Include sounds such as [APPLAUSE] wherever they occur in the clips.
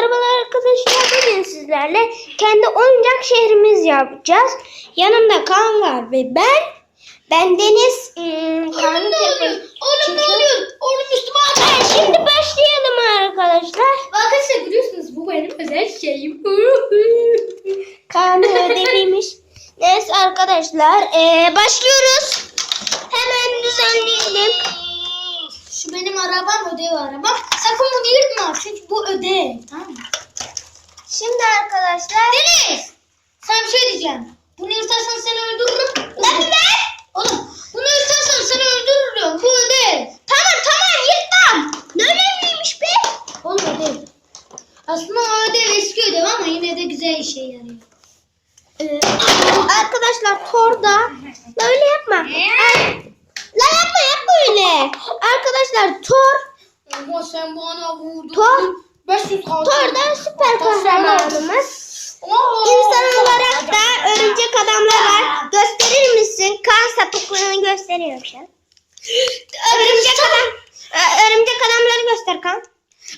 Merhabalar arkadaşlar. Bugün sizlerle kendi oyuncak şehrimiz yapacağız. Yanımda Kaan var ve ben. Ben Deniz. Hmm, Kaan'ın telefonu- Oğlum ne oluyor? Oğlum üstüme at. Evet, şimdi başlayalım arkadaşlar. Arkadaşlar görüyorsunuz bu benim özel şeyim. [LAUGHS] Kaan'ın ödeviymiş. Neyse arkadaşlar eee, başlıyoruz. Hemen düzenleyelim. Şu benim arabam ödev arabam. Sakın bunu yırtma çünkü bu ödev. Tamam mı? Şimdi arkadaşlar. Deniz! Sana bir şey diyeceğim. Bunu yırtarsan seni öldürürüm. Lan be! Oğlum bunu yırtarsan seni öldürürüm. Bu ödev. Tamam tamam yırtmam. Ne önemliymiş be? Oğlum ödev. Aslında o ödev eski ödev ama yine de güzel işe yarıyor. Ee, arkadaşlar Thor'da böyle yapma. Ay, yapma yapma öyle. Arkadaşlar Thor Ama sen bana vurdun. Thor 500 kaldı. Thor'da süper kahramanımız. İnsan olarak da örümcek adamlar var. Gösterir misin? Kan sapıklığını gösteriyorum şu an. Örümcek adam örümcek adamları göster kan.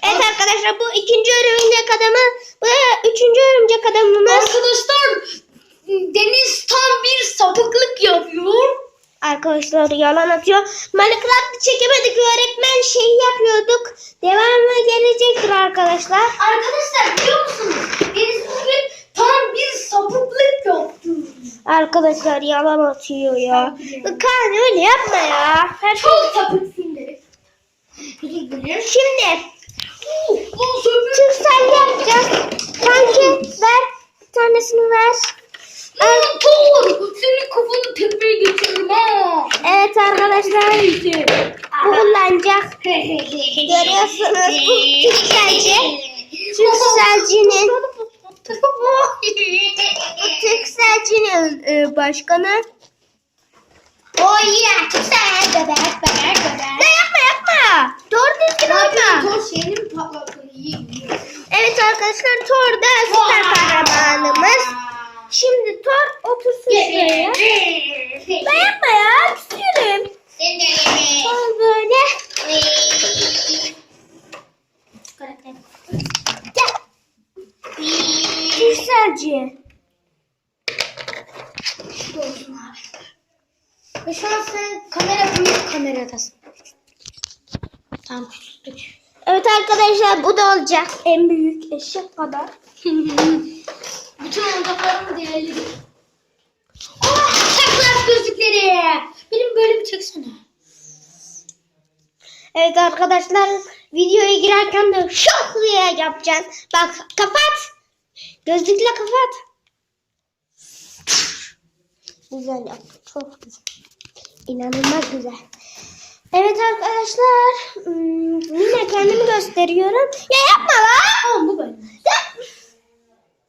Evet arkadaşlar bu ikinci örümcek adamı, bu da üçüncü örümcek adamımız. Arkadaşlar Deniz tam bir sapıklık yapıyor. Arkadaşlar yalan atıyor. Minecraft çekemedik öğretmen şeyi yapıyorduk. Devamı gelecektir arkadaşlar. Arkadaşlar biliyor musunuz? Deniz bugün tam bir sapıklık yaptı. Arkadaşlar yalan atıyor ya. Kaan öyle yapma ya. Her şey- Çok sapıksın. Özür dilerim. Şimdi sapık. Türksel yapacağız. Kanki ver. Bir tanesini ver. Lan Thor! Senin kafanı tekmeye geçiririm ha. Evet arkadaşlar. Bu kullanacak. Görüyorsunuz bu Türkselci. Türkselcinin Türkselcinin e, başkanı. Oh yeah! Sen bebek bebek Ne bebek. yapma yapma. Doğru düzgün Ne oyna. Thor şeyini mi patlattın? Evet arkadaşlar Thor da süper kahramanımız. Ben yapma ya. Küsüyorum. Thor böyle. Gel. Türkselci. Ve şu an sen kamera büyük kameradasın. Tamam küçülttük. Evet arkadaşlar bu da olacak. En büyük eşek kadar. [LAUGHS] Bütün oyuncaklarımı değerli. Saklar gözlükleri. Benim böyle bir çeksene. Evet arkadaşlar videoya girerken de şok diye yapacaksın. Bak kapat. Gözlükle kapat. Güzel yap. Çok güzel. İnanılmaz güzel. Evet arkadaşlar. hmm, Yine kendimi gösteriyorum. Ya yapma lan. Tamam bu böyle.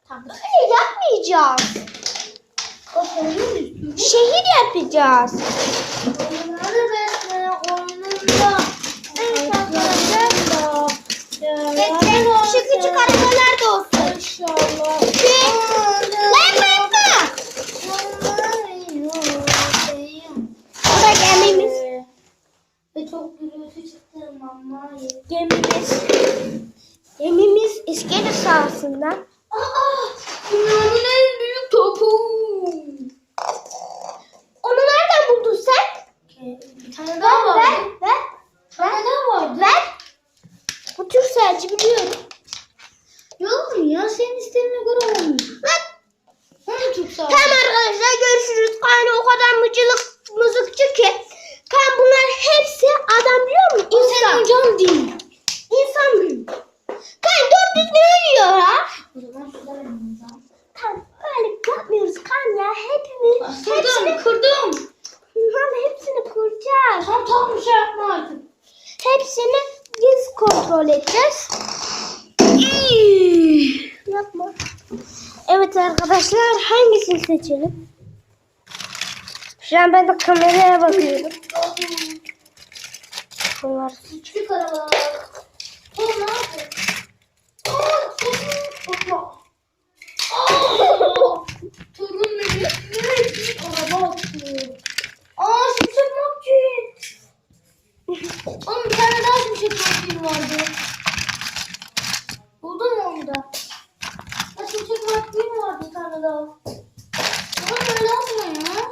Tamam. böyle yapmayacağız. Şehir yapacağız. Evet arkadaşlar. Bekle. Küçük küçük arabalar da olsun. İnşallah. Lan yapma. Bu da gemimiz. Ve çok gürültü çıktı mama. Gemimiz. Gemimiz iskele sahasından. Aa, dünyanın en büyük topu. Onu nereden buldun sen? Bir tane daha Ver, var. ver, ver. Bir tane daha var. Ver. Selci biliyorum. Yok ya senin isteğine göre olmuyor. Lan. Onu çok sağ ol. Tamam arkadaşlar görüşürüz. Kaan o kadar mıcılık mızıkçı ki. Kaan bunlar hepsi adam biliyor musun? O senin İnsan. oyuncağın değil. İnsan büyük. Kaan dört düzgün ölüyor ha. O zaman şurada benim oyuncağım. Kaan öyle yapmıyoruz Kaan ya. Hepimiz. Kırdım, Hepsini, kırdım. Lan hepsini kuracağız. Tam tam bir şey yapma artık. Hepsini biz kontrol edeceğiz. Yapma. Evet arkadaşlar hangisini seçelim? Şu an ben de kameraya bakıyorum. Bunlar. Küçük araba. O ne yapıyor? Aa, torun. Ne? Araba atıyor. Aa, şimşek McQueen. Oğlum bir tane McQueen vardı. Buldun mu onu? burada. Ya şimşek McQueen var bir tane daha. Ama böyle yapma ya.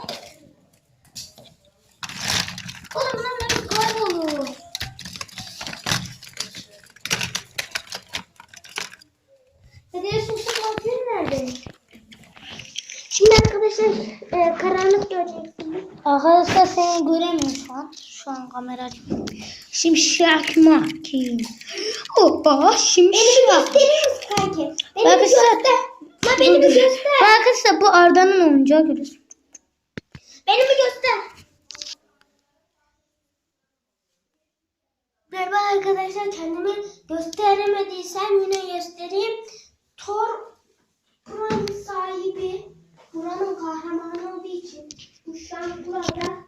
Oğlum bunlar böyle kaybolur. Ya şimşek McQueen nerede? Şimdi arkadaşlar e, karanlık göreceksiniz. Arkadaşlar seni göremiyorum şu an. Şu an kamera açmıyor. Şimşek makin. Hoppa Beni bir şimşek. gösterir misin kanki? Beni bir göster. La beni bir göster. Arkadaşlar bu Arda'nın oyuncağı görüyorsun. Beni bir göster. Merhaba arkadaşlar kendimi gösteremediysem yine göstereyim. Thor buranın sahibi, buranın kahramanı olduğu için bu şu an burada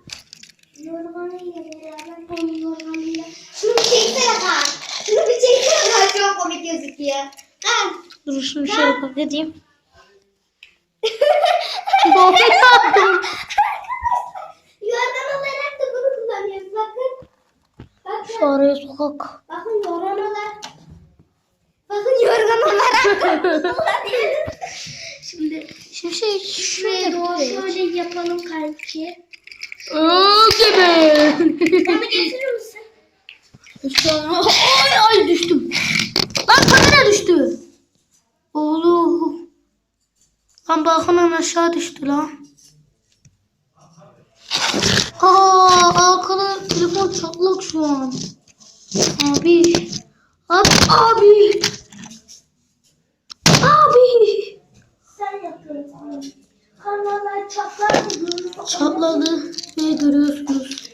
yorganıyla beraber onun yorganıyla. Şunu bir çeksene kan. Şunu bir çeksene kan çok gözüküyor. Ha. Dur şunu şöyle bak edeyim. [LAUGHS] Yorgan olarak da bunu kullanıyoruz bakın. Bakın. Şu araya sokak. Bakın yorgan olarak. Bakın yorgan olarak kullanıyoruz. [LAUGHS] Şimdi şimşek şuraya Şuraya doğru şöyle yapalım kanki. Öyle be. Bana getirir misin? Şu an ay ay düştüm. Lan kamera düştü. Oğlum. Lan balkondan aşağı düştü lan. Aa arkada telefon çatlak şu an. Abi. Abi. Abi. Abi. Sen yapıyorsun. Kanallar çatlar mı? Çatladı. Ne görüyorsunuz?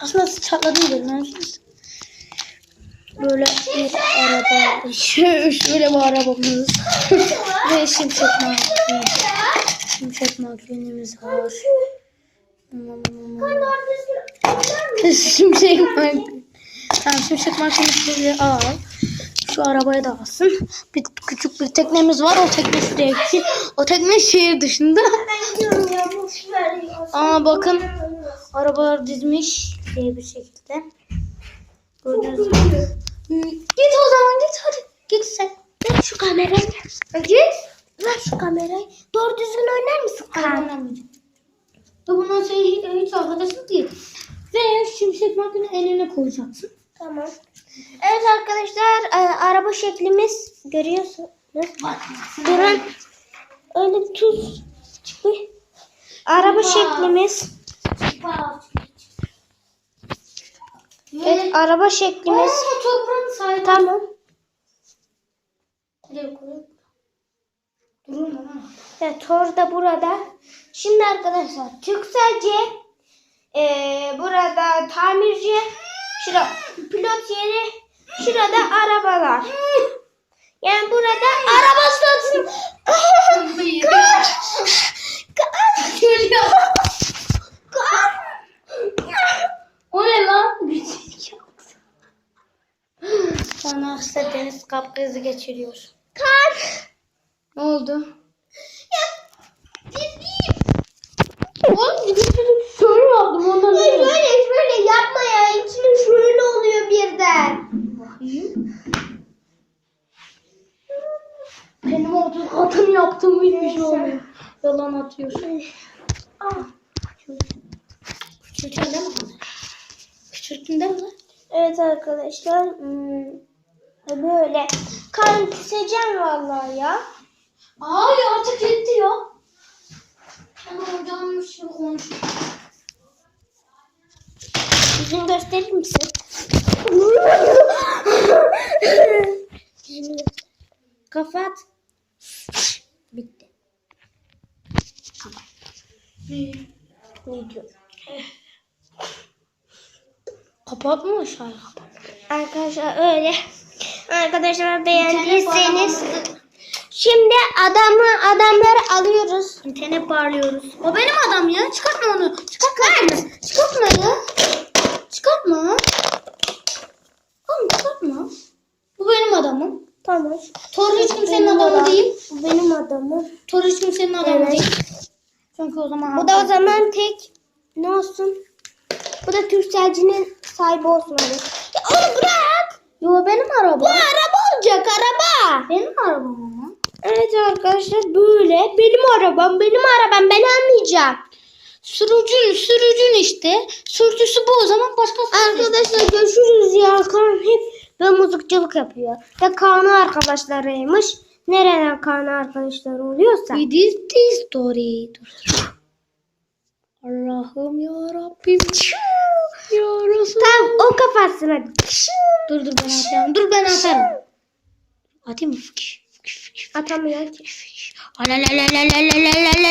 Aslında çatladı değil mi? Böyle bir araba. [LAUGHS] Şöyle, bir arabamız. [LAUGHS] Ve şimşek makine. Şimşek makinemiz var. Şimşek makine. Tamam şimşek makinesini al. Şu arabaya da alsın. Bir küçük bir teknemiz var. O tekne gitsin. O tekne şehir dışında. Aa bakın. Arabalar dizmiş diye bir şekilde. Gördüğünüz gibi. Git o zaman git hadi. Git sen. Ver şu kamerayı. Git. Ver şu kamerayı. Doğru düzgün oynar mısın oynamayacağım. Bundan sonra hiç, hiç arkadaşın değil. Ve şimşek makine eline koyacaksın. Tamam. Evet arkadaşlar e, araba şeklimiz görüyorsunuz. Durun. Öyle tuz çıkıyor. Araba şeklimiz. Evet araba şeklimiz. Aa, toprağın sahibi. Tamam. Nereye koyayım? Evet Thor da burada. Şimdi arkadaşlar Türkcellce e, burada tamirci, şurada pilot yeri, şurada arabalar. Yani burada araba stasyonu. Kaç! Kaç! Geliyor. Kaç! O ne lan? Sana hasta deniz kalp krizi geçiriyor. Kaç! Ne oldu? Ya ciddiyim. Oğlum bir çocuk şöyle yaptım ondan Ya şöyle şöyle yapma ya. İçine şöyle oluyor birden. Benim otuz katını yaptım hiçbir şey olmuyor. Yalan atıyorsun. Ah. Küçültün değil mi? Küçültün değil mi? Evet arkadaşlar. hmm, Böyle. Kan keseceğim vallahi ya. Ay artık yetti ya. Ben oyuncağımmış gibi konuşuyorum. Yüzünü gösterir misin? Yüzünü göster. Kapat. Bitti. Ne diyor? Kapatma aşağıya kapat. Arkadaşlar öyle. Arkadaşlar beğendiyseniz şimdi adamı adamları alıyoruz. İnternete bağlıyoruz. O benim adam ya. Çıkartma onu. Çıkartma. Çıkartma ya. Çıkartma. Oğlum çıkartma. Bu benim adamım. Tamam. Thor hiç kimsenin Benim adamı adam. değil. Bu benim adamım. Thor hiç kimsenin adamı Evet. değil. Çünkü o zaman Bu da o zaman tek ne olsun? Bu da Türkcell'cinin sahibi olsun hadi. Ya oğlum bırak. Yo benim araba. Bu araba olacak araba. Benim arabam ama. Evet arkadaşlar böyle. Benim arabam benim arabam ben almayacağım. Sürücün, sürücün işte. Sürücüsü bu o zaman başkası. Arkadaşlar görüşürüz ya. Kaan hep ve mızıkçılık yapıyor. Ve Kaan'ın arkadaşlarıymış. Nereden Kaan'ın arkadaşları oluyorsa. It is the story. Allah'ım ya Rabbim. Ya Resul. Tam o kafasına. Dur dur ben atarım. Dur ben atarım. Atayım mı? Fıkış, fıkış, fıkış, Atamıyor ki. fıkış. Alalalalalalalala.